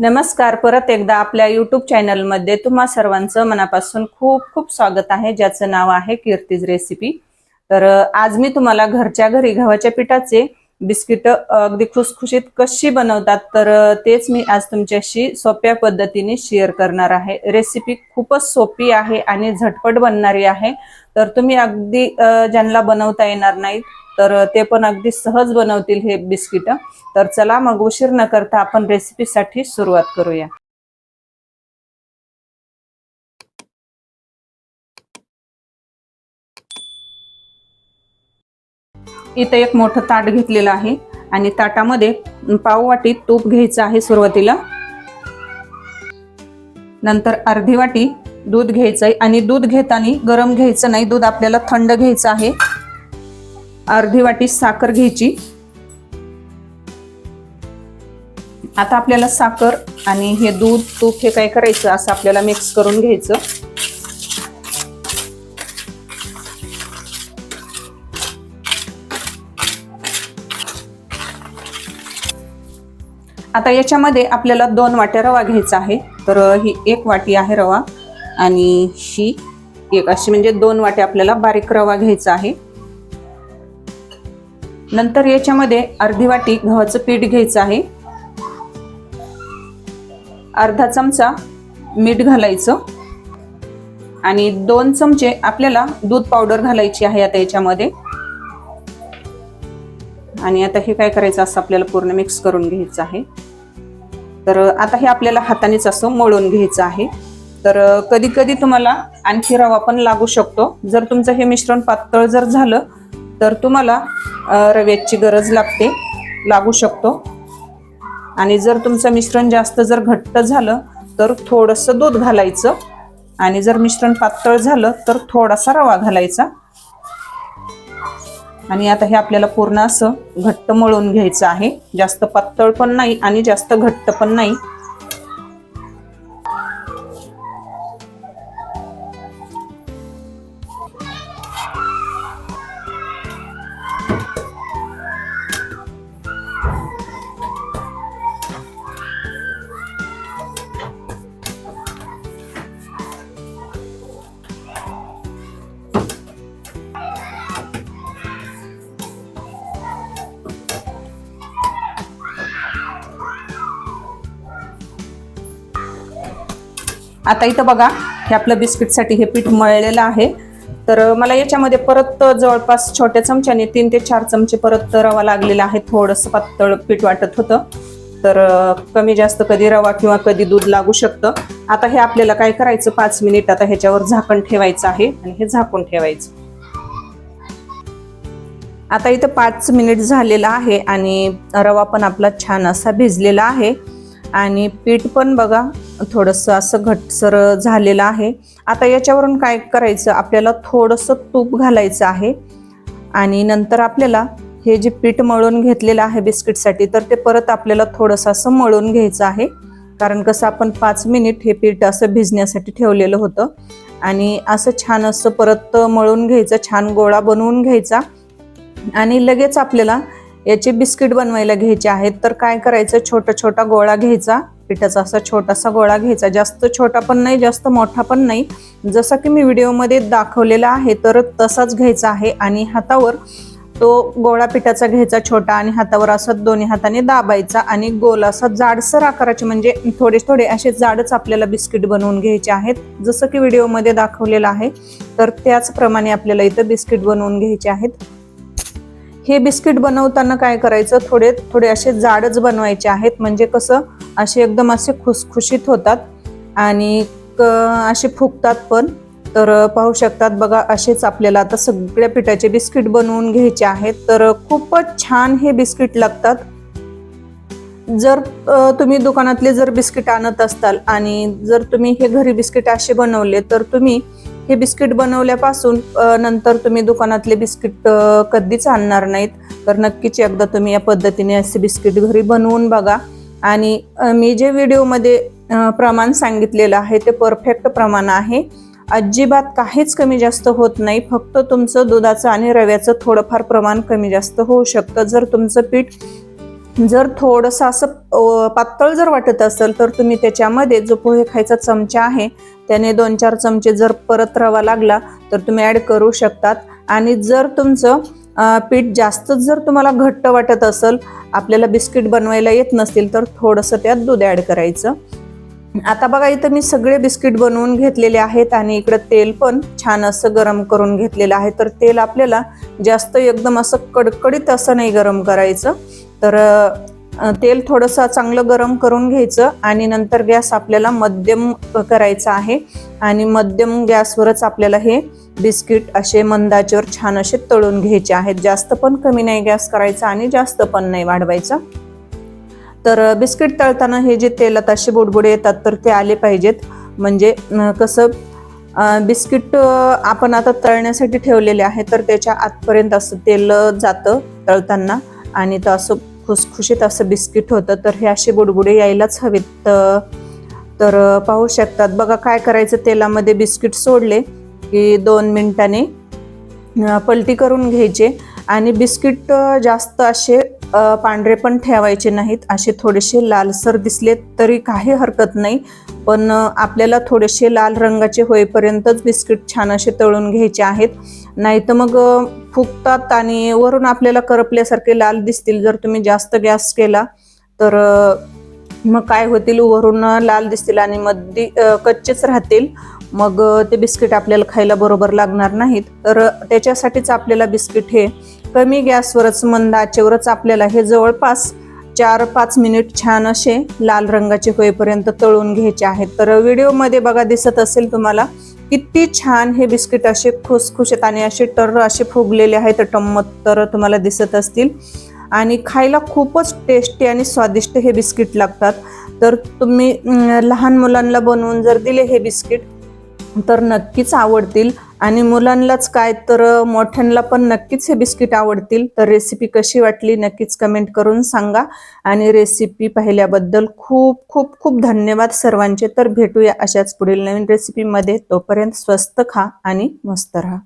नमस्कार. परत एकदा आपल्या युट्यूब चॅनलमध्ये तुम्हा सर्वांचं मनापासून खूप खूप स्वागत आहे. ज्याचं नाव आहे कीर्तीज रेसिपी तर आज मी तुम्हाला घरच्या घरी गव्हाच्या पिठाचे बिस्किट अगदी खुसखुशीत कशी बनवतात तर तेच मी आज तुमच्याशी सोप्या पद्धतीने शेअर करणार आहे. रेसिपी खूपच सोपी आहे आणि झटपट बनणारी आहे. तर तुम्ही अगदी ज्यांना बनवता येणार नाही तर ते पण अगदी सहज बनवतील हे बिस्किट. तर चला मग उशीर न करता आपण रेसिपीसाठी सुरुवात करूया. इथं एक मोठं ताट घेतलेलं आहे आणि ताटामध्ये पाववाटी तूप घ्यायचं आहे सुरुवातीला. नंतर अर्धी वाटी दूध घ्यायचं आहे आणि दूध घेताना गरम घ्यायचं नाही दूध आपल्याला थंड घ्यायचं आहे. अर्धी वाटी साखर घ्यायची. आता आपल्याला साखर आणि हे दूध तूप हे काय करायचं असं आपल्याला मिक्स करून घ्यायचं. आता याच्यामध्ये आपल्याला दोन वाट्या रवा घ्यायचा आहे. तर ही एक वाटी आहे रवा आणि ही एक अशी म्हणजे दोन वाट्या आपल्याला बारीक रवा घ्यायचा आहे. नंतर याच्यामध्ये अर्धी वाटी गव्हाचं पीठ घ्यायचं आहे. अर्धा चमचा मीठ घालायचं. आणि दोन चमचे आपल्याला दूध पावडर घालायची आहे आता याच्यामध्ये. आणि आता हे काय करायचं असं आपल्याला पूर्ण मिक्स करून घ्यायचं आहे. तर आता हे आपल्याला हातानेच असं मळून घ्यायचं आहे. तर कधी कधी तुम्हाला आणखी रवा पण लागू शकतो. जर तुमचं हे मिश्रण पातळ जर झालं तर तुम्हाला रव्याची गरज लागते लागू शकतो. आणि जर तुमचं मिश्रण जास्त जर घट्ट झालं तर थोडंसं दूध घालायचं. आणि जर मिश्रण पातळ झालं तर थोडासा रवा घालायचा. आणि आता हे आपल्याला पूर्ण असं घट्ट मळून घ्यायचं आहे. जास्त पातळ पण नाही आणि जास्त घट्ट पण नाही. आता इथं बघा हे आपलं बिस्किटसाठी हे पीठ मळलेलं आहे. तर मला याच्यामध्ये परत जवळपास छोट्या चमच्याने तीन ते चार चमचे परत रवा लागलेला आहे. थोडंसं पातळ पीठ वाटत होतं. तर कमी जास्त कधी रवा किंवा कधी दूध लागू शकतं. आता हे आपल्याला काय करायचं? पाच मिनिट आता ह्याच्यावर झाकण ठेवायचं आहे आणि हे झाकून ठेवायचं. आता इथं पाच मिनिट झालेला आहे आणि रवा पण आपला छान असा भिजलेला आहे. आणि पीठ पण बघा थोडंसं असं घटसर झालेलं आहे. आता याच्यावरून काय करायचं? आपल्याला थोडंसं तूप घालायचं आहे. आणि नंतर आपल्याला हे जे पीठ मळून घेतलेलं आहे बिस्किटसाठी तर ते परत आपल्याला थोडंसं असं मळून घ्यायचं आहे. कारण कसं आपण पाच मिनिट हे पीठ असं भिजण्यासाठी ठेवलेलं होतं. आणि असं छान असं परत मळून घ्यायचं छान गोळा बनवून घ्यायचा. आणि लगेच आपल्याला याचे बिस्किट बनवायला घ्यायचे आहेत. तर काय करायचं? छोटा छोटा गोळा घ्यायचा. पिठाचा असा छोटासा गोळा घ्यायचा. जास्त छोटा पण नाही जास्त मोठा पण नाही. जसं की मी व्हिडिओमध्ये दाखवलेला आहे तर तसाच घ्यायचा आहे आणि हातावर तो गोळा पिठाचा घ्यायचा छोटा आणि हातावर असं दोन्ही हाताने दाबायचा आणि गोल असा जाडसर आकाराचे म्हणजे थोडे थोडे असे जाडच आपल्याला बिस्किट बनवून घ्यायचे आहेत. जसं की व्हिडिओमध्ये दाखवलेलं आहे तर त्याचप्रमाणे आपल्याला इथं बिस्किट बनवून घ्यायचे आहेत. हे बिस्किट बनवताना काय करायचं? थोडे थोडे असे जाडच बनवायचे आहेत. म्हणजे कसं? असे एकदम असे खुसखुशीत होतात आणि क असे फुगतात पण. तर पाहू शकतात बघा असेच आपल्याला आता सगळ्या पिठाचे बिस्किट बनवून घ्यायचे आहेत. तर खूपच छान हे बिस्किट लागतात. जर तुम्ही दुकानातले जर बिस्किट आणत असताल आणि जर तुम्ही हे घरी बिस्किट असे बनवले तर तुम्ही हे बिस्किट बनवल्यापासून नंतर तुम्ही दुकानातले बिस्किट कधीच आणणार नाहीत. तर नक्कीच एकदा तुम्ही या पद्धतीने असे बिस्किट घरी बनवून बघा. आणि मी जे व्हिडिओमध्ये प्रमाण सांगितलेलं आहे ते परफेक्ट प्रमाण आहे. अजिबात काहीच कमी जास्त होत नाही. फक्त तुमचं दुधाचं आणि रव्याचं थोडंफार प्रमाण कमी जास्त होऊ शकतं. जर तुमचं पीठ जर थोडंसं असं पातळ जर वाटत असेल तर तुम्ही त्याच्यामध्ये जो पोहे खायचा चमचा आहे त्याने दोन चार चमचे जर परत रवा लागला तर तुम्ही ॲड करू शकतात. आणि जर तुमचं पीठ जास्तच जर तुम्हाला घट्ट वाटत असेल आपल्याला बिस्किट बनवायला येत नसतील तर थोडंसं त्यात दूध ॲड करायचं. आता बघा इथं मी सगळे बिस्किट बनवून घेतलेले आहेत आणि इकडं तेल पण छान असं गरम करून घेतलेलं आहे. तर तेल आपल्याला जास्त एकदम असं कडकडीत असं नाही गरम करायचं. तर तेल थोडंसं चांगलं गरम करून घ्यायचं आणि नंतर गॅस आपल्याला मध्यम करायचा आहे. आणि मध्यम गॅसवरच आपल्याला हे बिस्किट असे मंदाचेवर छान असे तळून घ्यायचे आहेत. जास्त पण कमी नाही गॅस करायचा आणि जास्त पण नाही वाढवायचा. तर बिस्किट तळताना हे जे तेलात असे बुडबुडे येतात तर ते आले पाहिजेत. म्हणजे कसं बिस्किट आपण आता तळण्यासाठी ठेवलेले आहे तर त्याच्या आतपर्यंत असं तेल जातं तळताना. आणि तर असं खुसखुशीत असं बिस्किट होतं तर हे असे बुडबुडे यायलाच हवेत. तर पाहू शकतात. बघा काय करायचं तेलामध्ये बिस्किट सोडले. की दोन मिनिटाने पलटी करून घ्यायचे आणि बिस्किट जास्त असे पांढरे पण ठेवायचे नाहीत. असे थोडेसे लालसर दिसले तरी काही हरकत नाही. पण आपल्याला थोडेसे लाल रंगाचे होईपर्यंतच बिस्किट छान असे तळून घ्यायचे आहेत. नाही तर मग फुगतात आणि वरून आपल्याला करपल्यासारखे लाल दिसतील. जर तुम्ही जास्त गॅस केला तर मग काय होतील? वरून लाल दिसतील आणि मध्ये कच्चेच राहतील. मग ते बिस्किट आपल्याला खायला बरोबर लागणार नाहीत. तर त्याच्यासाठीच आपल्याला बिस्किट हे कमी गॅसवरच मंद आचेवरच आपल्याला हे जवळपास चार पाच मिनिट छान असे लाल रंगाचे होईपर्यंत तळून घ्यायचे आहेत. तर व्हिडिओमध्ये बघा दिसत असेल तुम्हाला किती छान हे बिस्किट असे खुसखुशीत आणि असे टर असे फुगलेले आहेत टम्मत तर तुम्हाला दिसत असतील. आणि खायला खूपच टेस्टी आणि स्वादिष्ट हे बिस्किट लागतात. तर तुम्ही लहान मुलांना बनवून जर दिले हे बिस्किट तर नक्कीच आवडतील. आणि मुलांनाच काय तर मोठ्यांना पण नक्कीच हे बिस्किट आवडतील. तर रेसिपी कशी वाटली नक्कीच कमेंट करून सांगा. आणि रेसिपी पाहिल्याबद्दल खूप खूप खूप धन्यवाद सर्वांचे. तर भेटूया अशाच पुढील नवीन रेसिपीमध्ये तोपर्यंत स्वस्त खा आणि मस्त राहा.